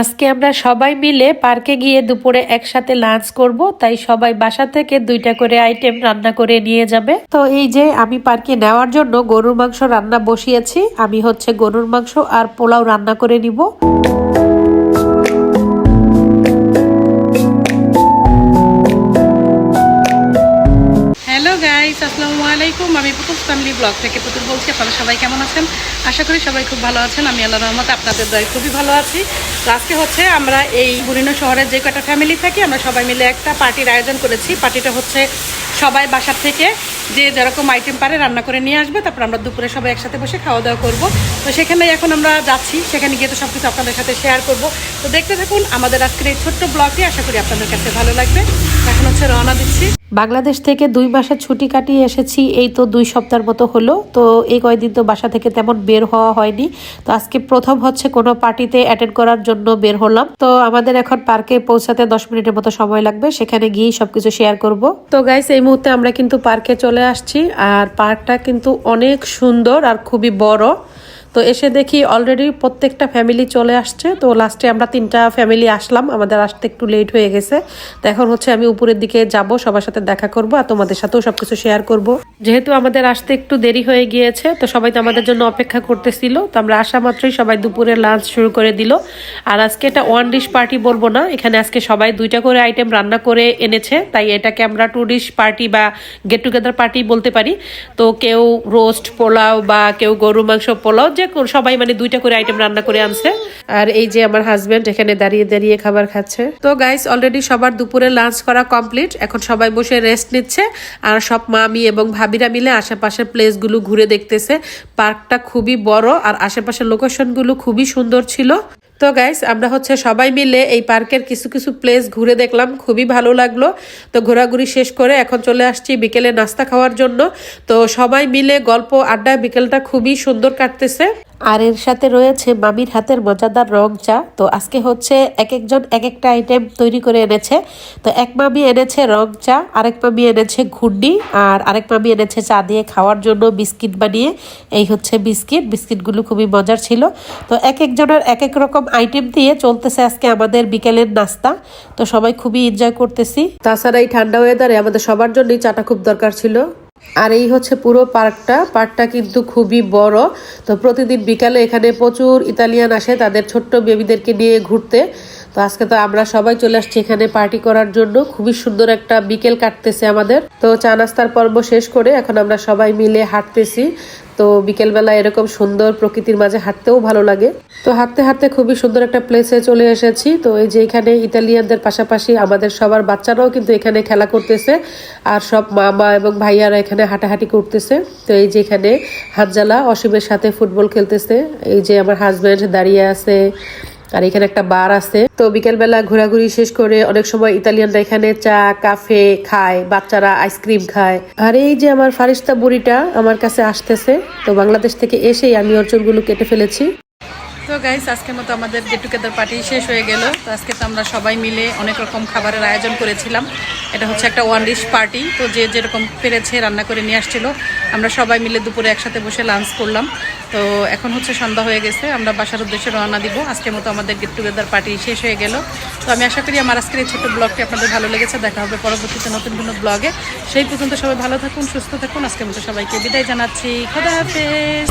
আজকে আমরা সবাই মিলে পার্কে গিয়ে দুপুরে একসাথে লাঞ্চ করব, তাই সবাই বাসা থেকে দুইটা করে আইটেম রান্না করে নিয়ে যাবে। তো এই যে আমি পার্কে নেওয়ার জন্য গরুর মাংস রান্না বসিয়েছি, আমি হচ্ছে গরুর মাংস আর পোলাও রান্না করে নিব। আসসালামু আলাইকুম। আমি পুতুল ফ্যামিলি ব্লগ থেকে পুতুল বলছি, আপনারা সবাই কেমন আছেন? আশা করি সবাই খুব ভালো আছেন। আমি আল্লাহ রহমতে আপনাদের দয় খুবই ভালো আছি। আজকে হচ্ছে আমরা এই বুরিনো শহরের যে কটা ফ্যামিলি থাকি, আমরা সবাই মিলে একটা পার্টির আয়োজন করেছি। পার্টিটা হচ্ছে সবাই বাসার থেকে যে যেরকম আইটেম পারে রান্না করে নিয়ে আসবে তারপর আমরা দুপুরে সবাই একসাথে বসে খাওয়া দাওয়া করব। তো সেখানে এখন আমরা যাচ্ছি সেখানে গিয়ে তো সব কিছু আপনাদের সাথে শেয়ার করব। তো দেখতে থাকুন আমাদের আজকের এই ছোট্ট ব্লগটি আশা করি আপনাদের কাছে ভালো লাগবে। এখন হচ্ছে রওনা দিচ্ছি। বাংলাদেশ থেকে দুই মাসের ছুটি কাটিয়ে এসেছি এই তো দুই সপ্তাহের মতো হলো। তো এই কয়দিন তো বাসা থেকে তেমন বের হওয়া হয়নি। তো আজকে প্রথম হচ্ছে কোনো পার্টিতে অ্যাটেন্ড করার জন্য বের হলাম। তো আমাদের এখন পার্কে পৌঁছাতে দশ মিনিটের মতো সময় লাগবে সেখানে গিয়েই সবকিছু শেয়ার করব। তো গাইস এই মুহূর্তে আমরা কিন্তু পার্কে চলে আসছি আর পার্কটা কিন্তু অনেক সুন্দর আর খুবই বড়। তো এসে দেখি অলরেডি প্রত্যেকটা ফ্যামিলি চলে আসছে। তো লাস্টে আমরা তিনটা ফ্যামিলি আসলাম। আমাদের আসতে একটু লেট হয়ে গেছে। তো এখন হচ্ছে আমি উপরের দিকে যাব, সবার সাথে দেখা করব আর তোমাদের সাথেও সবকিছু শেয়ার করব। যেহেতু আমাদের আসতে একটু দেরি হয়ে গিয়েছে, তো সবাই তো আমাদের জন্য অপেক্ষা করতেছিল। তো আমরা আসা মাত্রই সবাই দুপুরে লাঞ্চ শুরু করে দিল। আর আজকে এটা ওয়ান ডিশ পার্টি বলব না। এখানে আজকে সবাই দুইটা করে আইটেম রান্না করে এনেছে। তাই এটাকে আমরা টু ডিশ পার্টি বা গেট টুগেদার পার্টি বলতে পারি। তো কেউ রোস্ট পোলাও বা কেউ গরু মাংস পোলাও, যে কোন- সবাই মানে দুইটা করে আইটেম রান্না করে আনছে। আর এই যে আমার হাজব্যান্ড এখানে দাঁড়িয়ে দাঁড়িয়ে খাবার খাচ্ছে। তো গাইস অলরেডি সবার দুপুরে লাঞ্চ করা কমপ্লিট এখন সবাই বসে রেস্ট নিচ্ছে। আর সব মামি এবং ভাবিরা মিলে আশেপাশের প্লেসগুলো ঘুরে দেখতেছে। পার্কটা খুবই বড় আর আশেপাশের লোকেশনগুলো খুবই সুন্দর ছিল। তো গাইস আমরা হচ্ছে সবাই মিলে এই পার্কের কিছু কিছু প্লেস ঘুরে দেখলাম, খুবই ভালো লাগল। তো ঘোরাঘুরি শেষ করে এখন চলে আসছি বিকেলে নাস্তা খাওয়ার জন্য। তো সবাই মিলে গল্প, আড্ডা বিকেলটা খুবই সুন্দর কাটতেছে। আর এর সাথে রয়েছে মামির হাতের মজাদার রং চা। তো আজকে হচ্ছে এক একজন, এক একটা আইটেম তৈরি করে এনেছে। তো এক মামি এনেছে রং চা, আরেক মামি এনেছে ঘুন্ডি আর আরেক মামি এনেছে চা দিয়ে খাওয়ার জন্য বিস্কিট বানিয়ে। এই হচ্ছে বিস্কিট। বিস্কিটগুলো খুবই মজার ছিল। তো এক একজনের এক এক রকম আইটেম দিয়ে চলতেছে আজকে আমাদের বিকেলের নাস্তা। তো সবাই খুবই এনজয় করতেছি। তাছাড়া এই ঠান্ডা ওয়েদারে আমাদের সবার জন্যই চাটা খুব দরকার ছিল। আর এই হচ্ছে পুরো পার্কটা। পার্কটা কিন্তু খুবই বড়। তো প্রতিদিন বিকালে এখানে প্রচুর ইতালিয়ান আসে তাদের ছোট্ট বেবিদেরকে নিয়ে ঘুরতে। তো আজকে তো আমরা সবাই চলে আসছি এখানে পার্টি করার জন্য। খুবই সুন্দর একটা বিকেল কাটতেছে আমাদের। তো চা নাস্তার পর্ব শেষ করে এখন আমরা সবাই মিলে হাঁটতেছি। তো বিকেলবেলা এরকম সুন্দর প্রকৃতির মাঝে হাঁটতেও ভালো লাগে। তো হাঁটতে হাঁটতে খুবই সুন্দর একটা প্লেসে চলে এসেছি। তো এই যে এখানে ইতালিয়ানদের পাশাপাশি আমাদের সবার বাচ্চারাও কিন্তু এখানে খেলা করতেছে। আর সব মামা এবং ভাইয়ারা এখানে হাঁটাহাঁটি করতেছে। তো এই যে এখানে হাতজালা অসীমের সাথে ফুটবল খেলতেছে। এই যে আমার হাজব্যান্ড দাঁড়িয়ে আছে। আর এখানে একটা বার আছে। তো বিকেলবেলা ঘোরাঘুরি শেষ করে অনেক সময় ইতালিয়ানরা এখানে চা, কাফে খায়, বাচ্চারা আইসক্রিম খায়। আর এই যে আমার ফারিস্তা বুড়িটা আমার কাছে আসতেছে, তো বাংলাদেশ থেকে এসেই আমি ওর চুলগুলো কেটে ফেলেছি। তো গাইস আজকের মতো আমাদের গেট টুগেদার পার্টি শেষ হয়ে গেল। তো আজকে তো আমরা সবাই মিলে অনেক রকম খাবারের আয়োজন করেছিলাম। এটা হচ্ছে একটা ওয়ান ডিশ পার্টি তো যে যেরকম পেরেছে রান্না করে নিয়ে আসছিল, আমরা সবাই মিলে দুপুরে একসাথে বসে লাঞ্চ করলাম। তো এখন হচ্ছে সন্ধ্যা হয়ে গেছে, আমরা বাসার উদ্দেশ্যে রওনা দিব। আজকের মতো আমাদের গেট টুগেদার পার্টি শেষ হয়ে গেল। তো আমি আশা করি আমার আজকের এই ছোটো ব্লগটি আপনাদের ভালো লেগেছে, দেখা হবে পরবর্তীতে নতুন কোনো ব্লগে সেই পর্যন্ত সবাই ভালো থাকুন, সুস্থ থাকুন। আজকের মতো সবাইকে বিদায় জানাচ্ছি। খোদা হাফেজ।